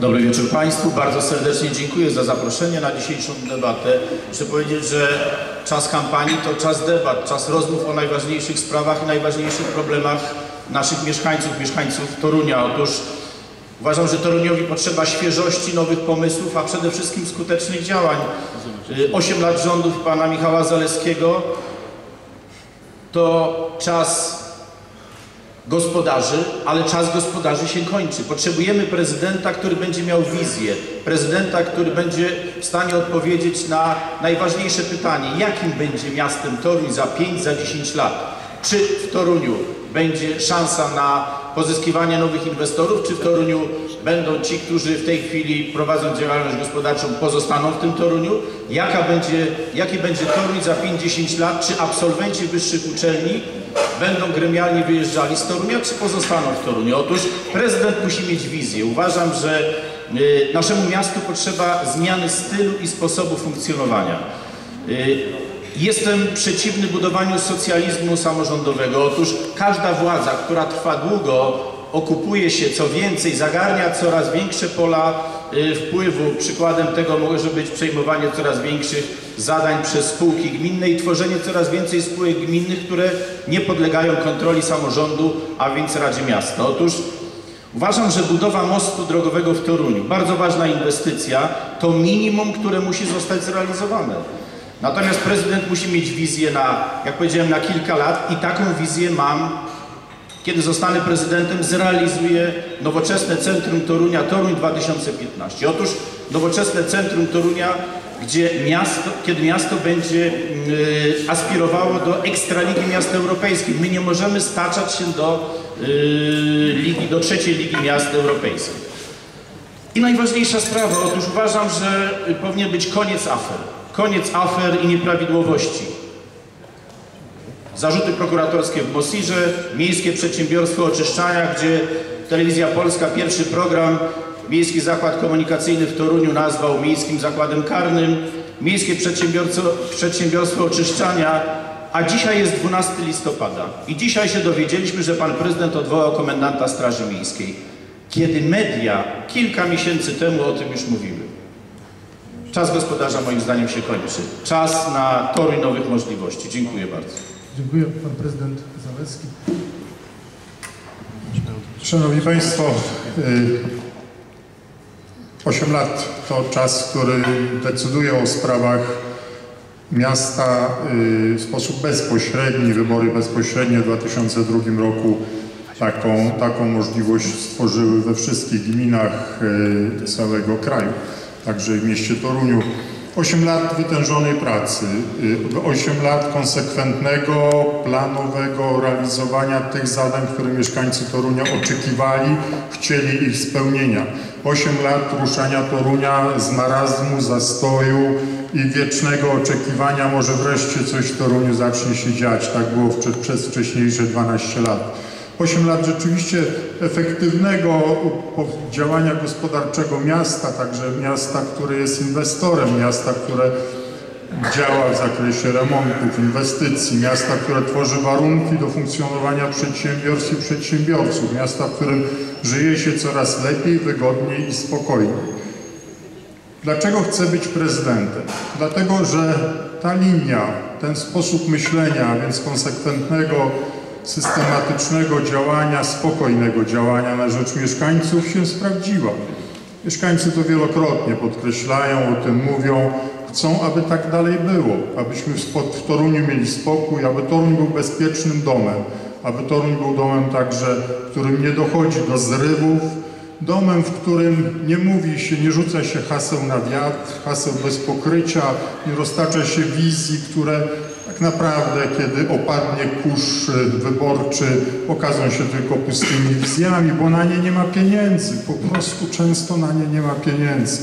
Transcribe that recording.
Dobry wieczór Państwu. Bardzo serdecznie dziękuję za zaproszenie na dzisiejszą debatę. Chcę powiedzieć, że czas kampanii to czas debat, czas rozmów o najważniejszych sprawach i najważniejszych problemach naszych mieszkańców, mieszkańców Torunia. Otóż uważam, że Toruniowi potrzeba świeżości, nowych pomysłów, a przede wszystkim skutecznych działań. Y, Osiem lat rządów pana Michała Zaleskiego to czas gospodarzy, ale czas gospodarzy się kończy. Potrzebujemy prezydenta, który będzie miał wizję, prezydenta, który będzie w stanie odpowiedzieć na najważniejsze pytanie, jakim będzie miastem Toruń za 5, za 10 lat. Czy w Toruniu będzie szansa na pozyskiwanie nowych inwestorów, czy w Toruniu będą ci, którzy w tej chwili prowadzą działalność gospodarczą, pozostaną w tym Toruniu? Jaka będzie, jaki będzie Toruń za 5-10 lat? Czy absolwenci wyższych uczelni będą gremialnie wyjeżdżali z Torunia, czy pozostaną w Toruniu? Otóż prezydent musi mieć wizję. Uważam, że y, naszemu miastu potrzeba zmiany stylu i sposobu funkcjonowania. Y, Jestem przeciwny budowaniu socjalizmu samorządowego. Otóż każda władza, która trwa długo, okupuje się co więcej, zagarnia coraz większe pola y, wpływu. Przykładem tego może być przejmowanie coraz większych zadań przez spółki gminne i tworzenie coraz więcej spółek gminnych, które nie podlegają kontroli samorządu, a więc Radzie Miasta. Otóż uważam, że budowa mostu drogowego w Toruniu, bardzo ważna inwestycja, to minimum, które musi zostać zrealizowane. Natomiast prezydent musi mieć wizję na, jak powiedziałem, na kilka lat i taką wizję mam, kiedy zostanę prezydentem, zrealizuję nowoczesne Centrum Torunia, Toruń 2015. Otóż nowoczesne Centrum Torunia, gdzie miasto, kiedy miasto będzie yy, aspirowało do Ekstraligi Miast Europejskich. My nie możemy staczać się do, yy, ligi, do trzeciej Ligi Miast Europejskich. I najważniejsza sprawa, otóż uważam, że powinien być koniec afer. Koniec afer i nieprawidłowości. Zarzuty prokuratorskie w Mosirze, Miejskie Przedsiębiorstwo Oczyszczania, gdzie Telewizja Polska pierwszy program Miejski Zakład Komunikacyjny w Toruniu nazwał Miejskim Zakładem Karnym, Miejskie Przedsiębiorstwo, Przedsiębiorstwo Oczyszczania, a dzisiaj jest 12 listopada i dzisiaj się dowiedzieliśmy, że pan prezydent odwołał komendanta Straży Miejskiej. Kiedy media kilka miesięcy temu o tym już mówiły. Czas gospodarza moim zdaniem się kończy. Czas na tory nowych możliwości. Dziękuję bardzo. Dziękuję. Pan prezydent Zaleski. Szanowni Państwo, 8 lat to czas, który decyduje o sprawach miasta y, w sposób bezpośredni. Wybory bezpośrednie w 2002 roku taką, taką możliwość stworzyły we wszystkich gminach y, całego kraju, także w mieście Toruniu. 8 lat wytężonej pracy, 8 lat konsekwentnego, planowego realizowania tych zadań, które mieszkańcy Torunia oczekiwali, chcieli ich spełnienia. 8 lat ruszania Torunia z marazmu, zastoju i wiecznego oczekiwania, może wreszcie coś w Toruniu zacznie się dziać. Tak było przez wcześniejsze 12 lat. 8 lat rzeczywiście efektywnego działania gospodarczego miasta, także miasta, które jest inwestorem, miasta, które działa w zakresie remontów, inwestycji, miasta, które tworzy warunki do funkcjonowania przedsiębiorstw i przedsiębiorców, miasta, w którym żyje się coraz lepiej, wygodniej i spokojniej. Dlaczego chcę być prezydentem? Dlatego, że ta linia, ten sposób myślenia, a więc konsekwentnego systematycznego działania, spokojnego działania na rzecz mieszkańców się sprawdziła. Mieszkańcy to wielokrotnie podkreślają, o tym mówią, chcą, aby tak dalej było, abyśmy w Toruniu mieli spokój, aby Toruń był bezpiecznym domem, aby Toruń był domem także, w którym nie dochodzi do zrywów, domem, w którym nie mówi się, nie rzuca się haseł na wiatr, haseł bez pokrycia, nie roztacza się wizji, które tak naprawdę, kiedy opadnie kurz wyborczy, okażą się tylko pustymi wizjami, bo na nie nie ma pieniędzy. Po prostu często na nie nie ma pieniędzy.